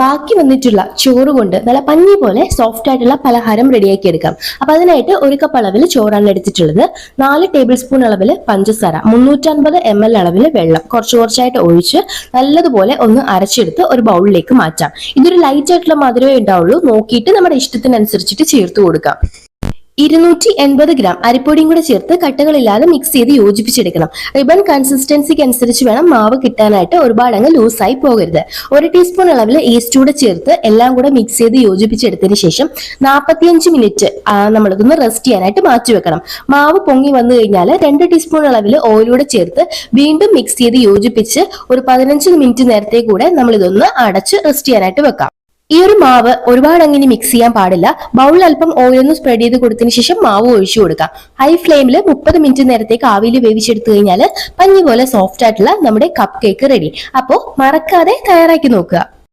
ബാക്കി വന്നിട്ടുള്ള ചോറ് കൊണ്ട് നല്ല പഞ്ഞി പോലെ സോഫ്റ്റ് ആയിട്ടുള്ള പലഹാരം റെഡിയാക്കി എടുക്കാം. അപ്പൊ അതിനായിട്ട് ഒരു കപ്പ് അളവിൽ ചോറാണ് എടുത്തിട്ടുള്ളത്. നാല് ടേബിൾ സ്പൂൺ അളവിൽ പഞ്ചസാര മുന്നൂറ്റൻപത് എം എൽ അളവിൽ വെള്ളം കുറച്ച് കുറച്ചായിട്ട് ഒഴിച്ച് നല്ലതുപോലെ ഒന്ന് അരച്ചെടുത്ത് ഒരു ബൗളിലേക്ക് മാറ്റാം. ഇതൊരു ലൈറ്റ് ആയിട്ടുള്ള മധുരമേ ഉണ്ടാവുള്ളൂ. നോക്കിയിട്ട് നമ്മുടെ ഇഷ്ടത്തിനനുസരിച്ചിട്ട് ചേർത്ത് കൊടുക്കാം. ഇരുന്നൂറ്റി എൺപത് ഗ്രാം അരിപ്പൊടിയും കൂടെ ചേർത്ത് കട്ടകളില്ലാതെ മിക്സ് ചെയ്ത് യോജിപ്പിച്ചെടുക്കണം. റിബൺ കൺസിസ്റ്റൻസിക്ക് അനുസരിച്ച് വേണം മാവ് കിട്ടാനായിട്ട് ഒരുപാട് അങ്ങ് ലൂസായി പോകരുത്. ഒരു ടീസ്പൂൺ അളവിൽ ഈസ്റ്റ് കൂടെ ചേർത്ത് എല്ലാം കൂടെ മിക്സ് ചെയ്ത് യോജിപ്പിച്ചെടുത്തതിന് ശേഷം നാൽപ്പത്തിയഞ്ച് മിനിറ്റ് നമ്മളിതൊന്ന് റെസ്റ്റ് ചെയ്യാനായിട്ട് മാറ്റി വെക്കണം. മാവ് പൊങ്ങി വന്നു കഴിഞ്ഞാൽ രണ്ട് ടീസ്പൂൺ അളവിൽ ഓയിലൂടെ ചേർത്ത് വീണ്ടും മിക്സ് ചെയ്ത് യോജിപ്പിച്ച് ഒരു പതിനഞ്ച് മിനിറ്റ് നേരത്തെ കൂടെ നമ്മളിതൊന്ന് അടച്ച് റെസ്റ്റ് ചെയ്യാനായിട്ട് വെക്കാം. ഈ ഒരു മാവ് ഒരുപാട് അങ്ങനെ മിക്സ് ചെയ്യാൻ പാടില്ല. ബൗളിൽ അല്പം ഓയിൽ ഒന്ന് സ്പ്രെഡ് ചെയ്ത് കൊടുത്തതിന് ശേഷം മാവ് ഒഴിച്ചു കൊടുക്കാം. ഹൈ ഫ്ലെയിമിൽ മുപ്പത് മിനിറ്റ് നേരത്തേക്ക് ആവിയിൽ വേവിച്ചെടുത്തു കഴിഞ്ഞാൽ പഞ്ഞി പോലെ സോഫ്റ്റ് ആയിട്ടുള്ള നമ്മുടെ കപ്പ് കേക്ക് റെഡി അപ്പോൾ മറക്കാതെ തയ്യാറാക്കി നോക്കുക.